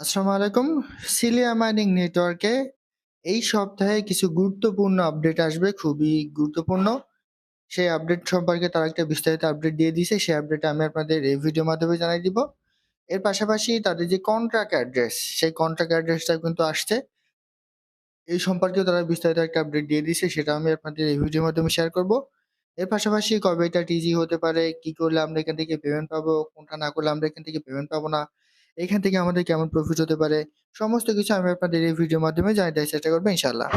আসসালামু আলাইকুম। Cilia mining নেটওয়ার্কে এই সপ্তাহে কিছু গুরুত্বপূর্ণ আপডেট আসবে, খুবই গুরুত্বপূর্ণ। সেই আপডেট সম্পর্কে তারা একটা বিস্তারিত আপডেট দিয়ে দিছে। সেই আপডেটটা আমি আপনাদের এই ভিডিওর মাধ্যমে জানাই দিব। এর পাশাপাশি তাদের যে কন্ট্রাক্ট অ্যাড্রেস, সেই কন্ট্রাক্ট অ্যাড্রেসটা কিন্তু আসছে। এই সম্পর্কেও তারা বিস্তারিত একটা আপডেট দিয়ে দিছে, সেটা আমি আপনাদের এই ভিডিওর মাধ্যমে শেয়ার করব। এর পাশাপাশি কবে এটা টিজি হতে পারে, কি করলে আমরা এখান থেকে পেমেন্ট পাবো, কোনটা না করলে আমরা এখান থেকে পেমেন্ট পাবো না, এখান থেকে আমাদের কেমন প্রফিট হতে পারে, সমস্ত কিছু আমি আপনাদের এই ভিডিওর মাধ্যমে জানিয়ে দেওয়ার চেষ্টা করব ইনশাআল্লাহ।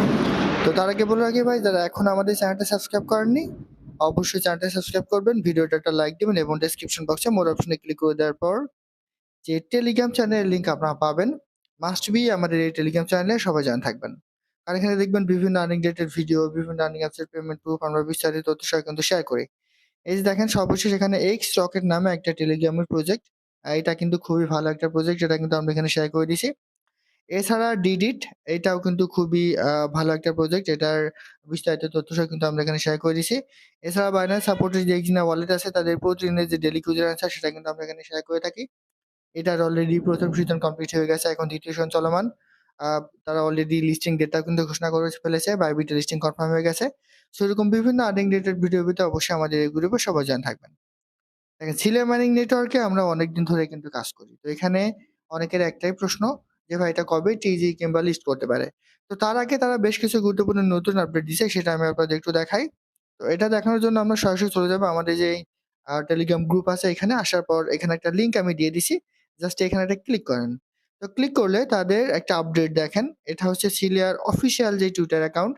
তো তার আগে বলে রাখি ভাই, যারা এখন আমাদের চ্যানেলটা সাবস্ক্রাইব করেননি, অবশ্যই চ্যানেলটা সাবস্ক্রাইব করবেন, ভিডিওটা একটা লাইক দিবেন এবং ডেসক্রিপশন বক্সে মোর অপশনে ক্লিক করে দেওয়ার পর যে টেলিগ্রাম চ্যানেলের লিঙ্ক আপনারা পাবেন, মাস্ট বি আমাদের এই টেলিগ্রাম চ্যানেলে সবাই জানা থাকবেন। আর এখানে দেখবেন বিভিন্ন আর্নিং রিলেটেড ভিডিও, বিভিন্ন আর্নিং অ্যাপসের পেমেন্ট প্রুফ আমরা বিস্তারিত তথ্য কিন্তু শেয়ার করি। এই যে দেখেন সর্বশেষ এখানে এক্স রকেট নামে একটা টেলিগ্রামের প্রজেক্ট। এটা কিন্তু খুবই ভালো একটা প্রজেক্ট যেটা কিন্তু আমরা এখানে শেয়ার করে দিছি। এছাড়া ডিডিট এটাও কিন্তু খুবই ভালো একটা প্রজেক্ট। এটার বিস্তারিত তথ্য সহ কিন্তু আমরা এখানে শেয়ার করে দিছি। এছাড়া বাইন্যান্স সাপোর্টের যে এক্সিনা ওয়ালেট আছে, তাদের প্রতিদিনের যে ডেইলি কিউজার আনসার সেটা কিন্তু আমরা এখানে শেয়ার করে থাকি। এটার অলরেডি প্রথম সিজন কমপ্লিট হয়ে গেছে। এখন দ্বিতীয় সিজন চলমান। তারা অলরেডি লিস্টিং ডেটটাও কিন্তু ঘোষণা করে ফেলেছে। বাইবিটের লিস্টিং কনফার্ম হয়ে গেছে। সেরকম বিভিন্ন আর্নিং রিলেটেড ভিডিও পেতে অবশ্যই আমাদের এই গ্রুপে সবাই জয়েন থাকবেন। দেখেন সিলিয়া মাইনিং নেটওয়ার্কে আমরা অনেকদিন ধরে কিন্তু কাজ করি। তো এখানে অনেকের একটাই প্রশ্ন যে, ভাই, এটা কবে টিজি কিংবা লিস্ট করতে পারে? তো তার আগে তারা বেশ কিছু গুরুত্বপূর্ণ নতুন আপডেট দিছে সেটা আমি আপনাদের একটু দেখাই। তো এটা দেখানোর জন্য আমরা সরাসরি চলে যাব আমাদের যে টেলিগ্রাম গ্রুপ আছে এখানে, আসার পর এখানে একটা লিঙ্ক আমি দিয়ে দিছি। জাস্ট এখানে একটা ক্লিক করেন। তো ক্লিক করলে তাদের একটা আপডেট দেখেন। এটা হচ্ছে সিলিয়ার অফিসিয়াল যে টুইটার অ্যাকাউন্ট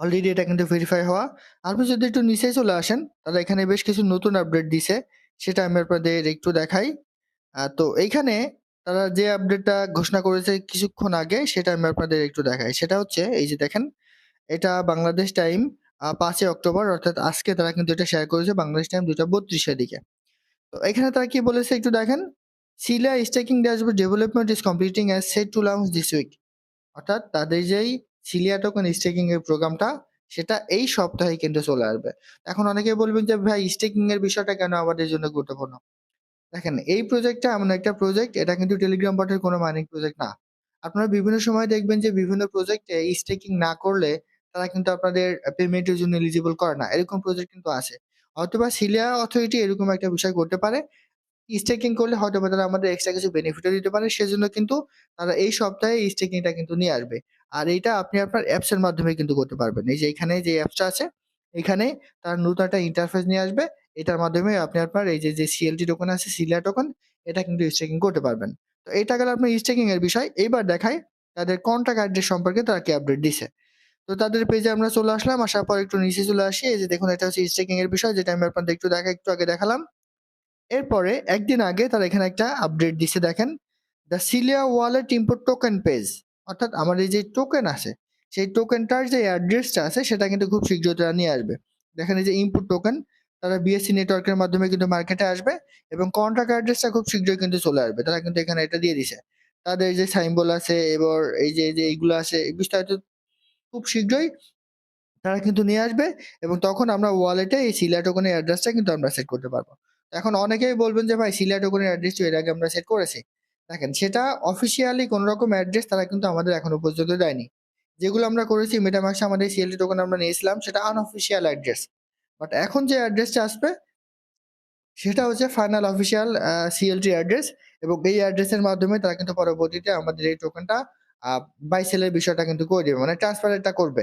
অলরেডি এটা কিন্তু ভেরিফাই হওয়া। আপনি যদি একটু নিচে চলে আসেন, তাহলে এখানে বেশ কিছু নতুন আপডেট দিছে। সেটা আমি আপনাদের একটু দেখাই। তো এইখানে তারা যে আপডেটটা ঘোষণা করেছে কিছুক্ষণ আগে সেটা আমি আপনাদের একটু দেখাই। সেটা হচ্ছে এই যে দেখেন, এটা বাংলাদেশ টাইম পাঁচই অক্টোবর অর্থাৎ আজকে তারা কিন্তু এটা শেয়ার করেছে বাংলাদেশ টাইম দুটা বত্রিশের দিকে। তো এখানে তারা কি বলেছে একটু দেখেন, "Celia staking dashboard development is completing as set to launch this week" অর্থাৎ তাদের যেই সিলিয়া টোকেন স্টেকিং এর প্রোগ্রামটা, সেটা এই সপ্তাহে কিন্তু চলে আসবে। এখন অনেকে বলবেন যে, ভাই স্টেকিং এর বিষয়টা কেন আমাদের জন্য গুরুত্বপূর্ণ? দেখেন, এই প্রজেক্টটা এমন একটা প্রজেক্ট এটা কিন্তু টেলিগ্রাম বটের কোনো মাইনিং প্রজেক্ট না। আপনারা বিভিন্ন সময় দেখবেন যে, বিভিন্ন প্রজেক্টে স্টেকিং না করলে তারা কিন্তু আপনাদের পেমেন্টের জন্য এলিজিবল করে না। এরকম প্রজেক্ট কিন্তু আছে। হয়তোবা সিলিয়া অথরিটি এরকম একটা বিষয় করতে পারে। স্টেকিং করলে হয়তোবা তারা আমাদের এক্সট্রা কিছু বেনিফিটও দিতে পারে। সেজন্য কিন্তু তারা এই সপ্তাহে স্টেকিংটা কিন্তু নিয়ে আসবে। আর এইটা আপনি আপনার অ্যাপস এর মাধ্যমে কিন্তু করতে পারবেন। এই যে এখানে যে অ্যাপসটা আছে, এখানে তার নতুন একটা ইন্টারফেস নিয়ে আসবে। এটার মাধ্যমে আপনি আপনার এই যে, যে সিএলটি টোকেন আছে, সিলিয়া টোকেন এটা কিন্তু স্টেকিং করতে পারবেন। তো এটা গেল আপনার স্টেকিং এর বিষয়। এইবার দেখাই তাদের কন্ট্রাক্ট অ্যাড্রেস সম্পর্কে তারা কি আপডেট দিছে। তো তাদের পেজে আমরা চলে আসলাম। আসার পর একটু নিচে চলে আসি। এই যে দেখুন এটা হচ্ছে স্টেকিং এর বিষয় যেটা আমি আপনাদের একটু দেখা একটু আগে দেখালাম। এরপরে একদিন আগে তারা এখানে একটা আপডেট দিছে দেখেন। The Celia wallet import token page অর্থাৎ আমার এই যে টোকেন আছে, সেই টোকেনটার যে অ্যাড্রেসটা আছে সেটা কিন্তু খুব শীঘ্রই তারা নিয়ে আসবে। দেখেন এই যে ইনপুট টোকেন তারা বিএসসি নেটওয়ার্কের মাধ্যমে কিন্তু মার্কেটে আসবে এবং কন্ট্রাক্ট অ্যাড্রেসটা খুব শীঘ্রই কিন্তু চলে আসবে। তারা কিন্তু এখানে এটা দিয়ে দিছে। তাদের যে সাইম্বল আছে এবার এই যে, যে এইগুলো আছে এই বিস্তারিত খুব শীঘ্রই তারা কিন্তু নিয়ে আসবে এবং তখন আমরা ওয়ালেটে এই সিলিয়া টোকেনের অ্যাড্রেসটা কিন্তু আমরা সেট করতে পারব। এখন অনেকেই বলবেন যে, ভাই সিলিয়া টোকেনের অ্যাড্রেস তো এর আগে আমরা সেট করেছি। দেখেন, সেটা অফিসিয়ালি কোন রকম অ্যাড্রেস তারা কিন্তু আমাদের এখনও পর্যন্ত দেয়নি। যেগুলো আমরা করেছি মেটামাক্সে আমাদের সিএলটি টোকেন আমরা নিয়েছিলাম, সেটা আনঅফিসিয়াল অ্যাড্রেস। বাট এখন যে অ্যাড্রেসটা আসবে, সেটা হচ্ছে ফাইনাল অফিসিয়াল সিএলটি অ্যাড্রেস এবং এই অ্যাড্রেসের মাধ্যমে তারা কিন্তু পরবর্তীতে আমাদের এই টোকেনটা বাই সেলের বিষয়টা কিন্তু করে দেবে মানে ট্রান্সফারটা করবে।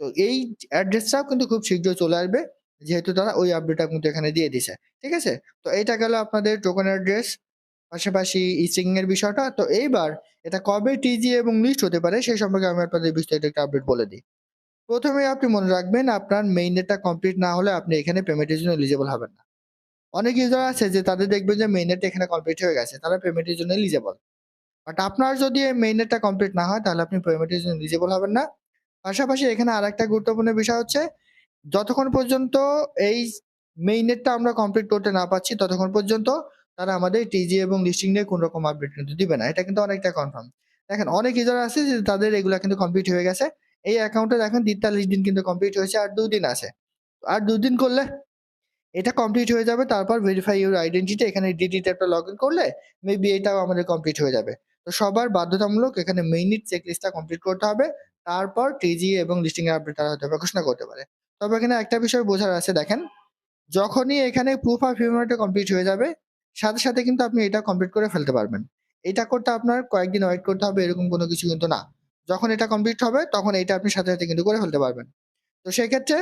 তো এই অ্যাড্রেসটাও কিন্তু খুব শীঘ্রই চলে আসবে। যেহেতু তারা ওই আপডেটটা কিন্তু এখানে দিয়ে দিছে। ঠিক আছে? তো এইটা গেল আপনাদের টোকেন অ্যাড্রেস, পাশাপাশি স্টেকিং এর বিষয়টা। তো এইবার এটা কবে টিজি এবং লিস্ট হতে পারে সেই সম্পর্কে আমি আপনাদের বিস্তারিত একটা আপডেট বলে দিই। ১ম এ আপনি মনে রাখবেন আপনার মেইন নেটটা কমপ্লিট না হলে আপনি এখানে পেমেন্টের জন্য এলিজিবল হবেন না। অনেক ইউজার আছে যে তাদের দেখবেন যে মেইন নেটটা এখানে কমপ্লিট হয়ে গেছে। তারা পেমেন্টের জন্য এলিজিবল। বাট আপনার যদি এই মেইন নেটটা কমপ্লিট না হয় তাহলে আপনি পেমেন্টের জন্য এলিজিবল হবেন না। পাশাপাশি এখানে আরেকটা গুরুত্বপূর্ণ বিষয় হচ্ছে যতক্ষণ পর্যন্ত এই মেইন নেটটা আমরা কমপ্লিট করতে না পারছি, ততক্ষণ পর্যন্ত তারা আমাদের টিজি এবং লিস্টিং নিয়ে কোন রকম আপডেট কিন্তু দিবে না। এটা কিন্তু অনেকটা কনফার্ম। দেখেন, অনেক ইউজার আছে যে তাদের এগুলা কিন্তু কমপ্লিট হয়ে গেছে। এই অ্যাকাউন্টে দেখেন ৪৩ দিন কিন্তু কমপ্লিট হয়েছে আর দুদিন আছে। আর ২ দিন করলে এটা কমপ্লিট হয়ে যাবে, তারপর ভেরিফাই ইউর আইডেন্টিটি এখানে ডিডি ট্যাবটা লগ ইন করলে মেবি এটাও আমাদের কমপ্লিট হয়ে যাবে তো সবার বাধ্যতামূলক এখানে মেইনিট চেক লিস্টটা কমপ্লিট করতে হবে, তারপর টিজি এবং লিস্টিং এর আপডেট তারা হবে ঘোষণা করতে পারে তবে এখানে একটা বিষয় বোঝার আছে, দেখেন। যখনই এখানে প্রুফ অফ হিউম্যানিটি কমপ্লিট হয়ে যাবে, সাথে সাথে কিন্তু আপনি এটা কমপ্লিট করে ফেলতে পারবেন। এটা করতে আপনার কয়েকদিন ওয়েট করতে হবে, এরকম কোনো কিছু কিন্তু না। যখন এটা কমপ্লিট হবে, তখন এটা আপনি সাথে সাথে কিন্তু করে ফেলতে পারবেন। তো সেক্ষেত্রে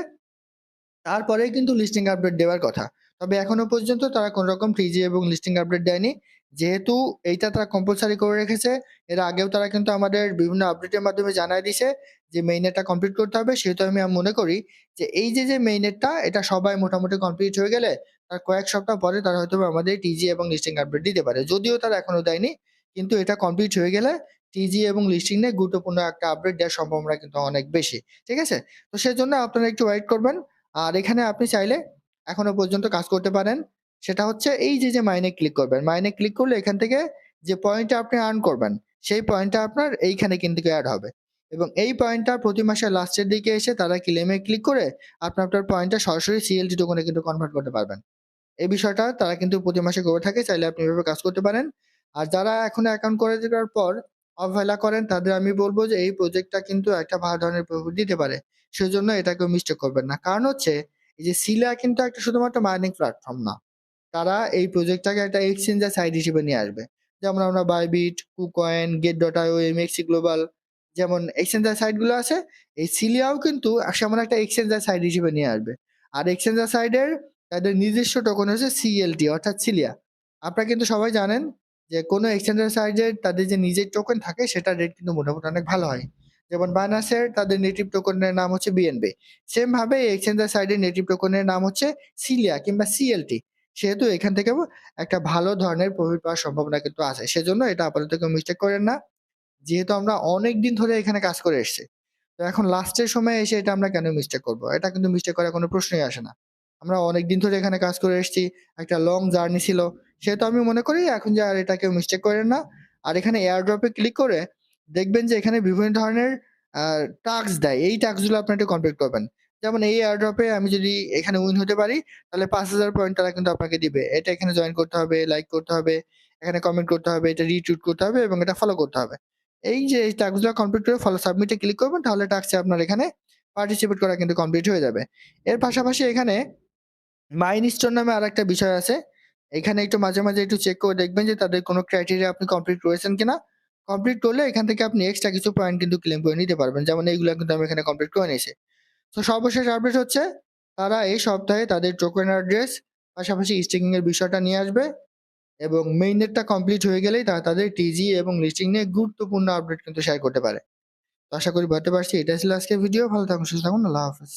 তারপরেই কিন্তু লিস্টিং আপডেট দেওয়ার কথা। তবে এখনও পর্যন্ত তারা কোনো রকম টিজি এবং লিস্টিং আপডেট দেয়নি। যেহেতু এইটা তারা কম্পালসারি করে রেখেছে, এর আগেও তারা কিন্তু আমাদের বিভিন্ন আপডেটের মাধ্যমে জানাই দিছে যে মেইনেটটা কমপ্লিট করতে হবে সেহেতু আমি মনে করি যে এই যে যে মেইনেটটা এটা সবাই মোটামুটি কমপ্লিট হয়ে গেলে তার কয়েক সপ্তাহ পরে তারা হয়তো আমাদের টিজি এবং লিস্টিং আপডেট দিতে পারে। যদিও তারা এখনও দেয়নি, কিন্তু এটা কমপ্লিট হয়ে গেলে টিজি এবং লিস্টিং নিয়ে গুরুত্বপূর্ণ একটা আপডেট দেওয়ার সম্ভাবনা কিন্তু অনেক বেশি, ঠিক আছে? তো সেজন্য আপনারা একটু ওয়েট করবেন। আর এখানে আপনি চাইলে এখনও পর্যন্ত কাজ করতে পারেন। সেটা হচ্ছে এই যে যে মাইনে ক্লিক করবেন। মাইনে ক্লিক করলে এখান থেকে যে পয়েন্টটা আপনি আর্ন করবেন, সেই পয়েন্টটা আপনার এইখানে কিন্তু অ্যাড হবে। এবং এই পয়েন্টটা প্রতি মাসের লাস্টের দিকে এসে তারা ক্লেমে ক্লিক করে আপনি আপনার পয়েন্টটা সরাসরি সিএলটি টোকনে কিন্তু কনভার্ট করতে পারবেন। এই বিষয়টা তারা কিন্তু প্রতি মাসে করে থাকে, চাইলে আপনি এভাবে কাজ করতে পারেন। আর যারা এখন অ্যাকাউন্ট করে দেওয়ার পর অবহেলা করেন, তাদের আমি বলব যে এই প্রজেক্টটা কিন্তু একটা ভালো ধরনের প্রফিট দিতে পারে। সেজন্য এটাকেও মিস্টেক করবেন না। কারণ হচ্ছে এই যে সিলা কিন্তু একটা শুধুমাত্র মাইনিং প্ল্যাটফর্ম না। তারা এই প্রজেক্টটাকে একটা এক্সচেঞ্জের সাইড হিসেবে নিয়ে আসবে। যেমন আমরা Bybit KuCoin Gate dot io MEXC global যেমন এক্সচেঞ্জার সাইটগুলো আছে, এই সিলিয়াও কিন্তু সেমন একটা এক্সচেঞ্জার সাইট হিসেবে নিয়ে আসবে। আর এক্সচেঞ্জার সাইডের তাদের নিজস্ব টোকন হচ্ছে সিএলটি অর্থাৎ সিলিয়া আপনারা কিন্তু সবাই জানেন যে কোনো এক্সচেঞ্জার সাইডের তাদের যে নিজের টোকেন থাকে সেটার রেট কিন্তু মোটামুটি অনেক ভালো হয়। যেমন বাইনান্সের তাদের নেটিভ টোকনের নাম হচ্ছে বিএনবি সেম ভাবে এক্সচেঞ্জার সাইডের নেটিভ টোকনের নাম হচ্ছে সিলিয়া কিংবা সিএলটি সেহেতু এখান থেকেও একটা ভালো ধরনের প্রফিট পাওয়ার সম্ভাবনা কিন্তু আছে। সেজন্য এটা আপাতত কেউ মিস্টেক করেন না। যেহেতু আমরা অনেক দিন ধরে এখানে কাজ করে এসেছি। তো এখন লাস্টের সময় এসে এটা আমরা কেন মিস্টেক করব? এটা কিন্তু মিস্টেক করার কোনো প্রশ্নই আসে না। আমরা অনেক দিন ধরে এখানে কাজ করে এসেছি, একটা লং জার্নি ছিল। সেহেতু আমি মনে করি এখন যে আর এটা কেউ মিস্টেক করেন না। আর এখানে এয়ারড্রপে ক্লিক করে দেখবেন যে এখানে বিভিন্ন ধরনের টাস্ক দেয়। এই টাস্কগুলো আপনি একটু কমপ্লিট করবেন। যেমন এই এয়ারড্রপে আমি যদি এখানে উইন হতে পারি, তাহলে পাঁচ হাজার পয়েন্ট তারা কিন্তু আপনাকে দিবে। এটা এখানে জয়েন করতে হবে লাইক করতে হবে, এখানে কমেন্ট করতে হবে, এটা রিটুইট করতে হবে এবং এটা ফলো করতে হবে। এই যে এই টাস্কগুলো কমপ্লিট করে ফলো সাবমিটে ক্লিক করবেন, তাহলে টাস্কে আপনার এখানে পার্টিসিপেট করা কিন্তু কমপ্লিট হয়ে যাবে। এর পাশাপাশি এখানে মাইন স্টোর নামে আর একটা বিষয় আছে। এখানে একটু মাঝে মাঝে একটু চেক করে দেখবেন যে তাদের কোনো ক্রাইটেরিয়া আপনি কমপ্লিট করেছেন কিনা। কমপ্লিট করলে এখান থেকে আপনি এক্সট্রা কিছু পয়েন্ট কিন্তু ক্লেম করে নিতে পারবেন। যেমন এইগুলো কিন্তু আমি এখানে কমপ্লিট করে নিয়েছি। তো সর্বশেষ আপডেট হচ্ছে, তারা এই সপ্তাহে তাদের টোকেন অ্যাড্রেস পাশাপাশি স্টেকিং এর বিষয়টা নিয়ে আসবে। এবং মেইনেটটা কমপ্লিট হয়ে গেলেই তারা তাদের টিজি এবং লিস্টিং নিয়ে গুরুত্বপূর্ণ আপডেট কিন্তু শেয়ার করতে পারে। তো আশা করি বলতে পারছি। এটা ছিল আজকের ভিডিও ভালো থাকুন, সুস্থ থাকুন। আল্লাহ হাফেজ।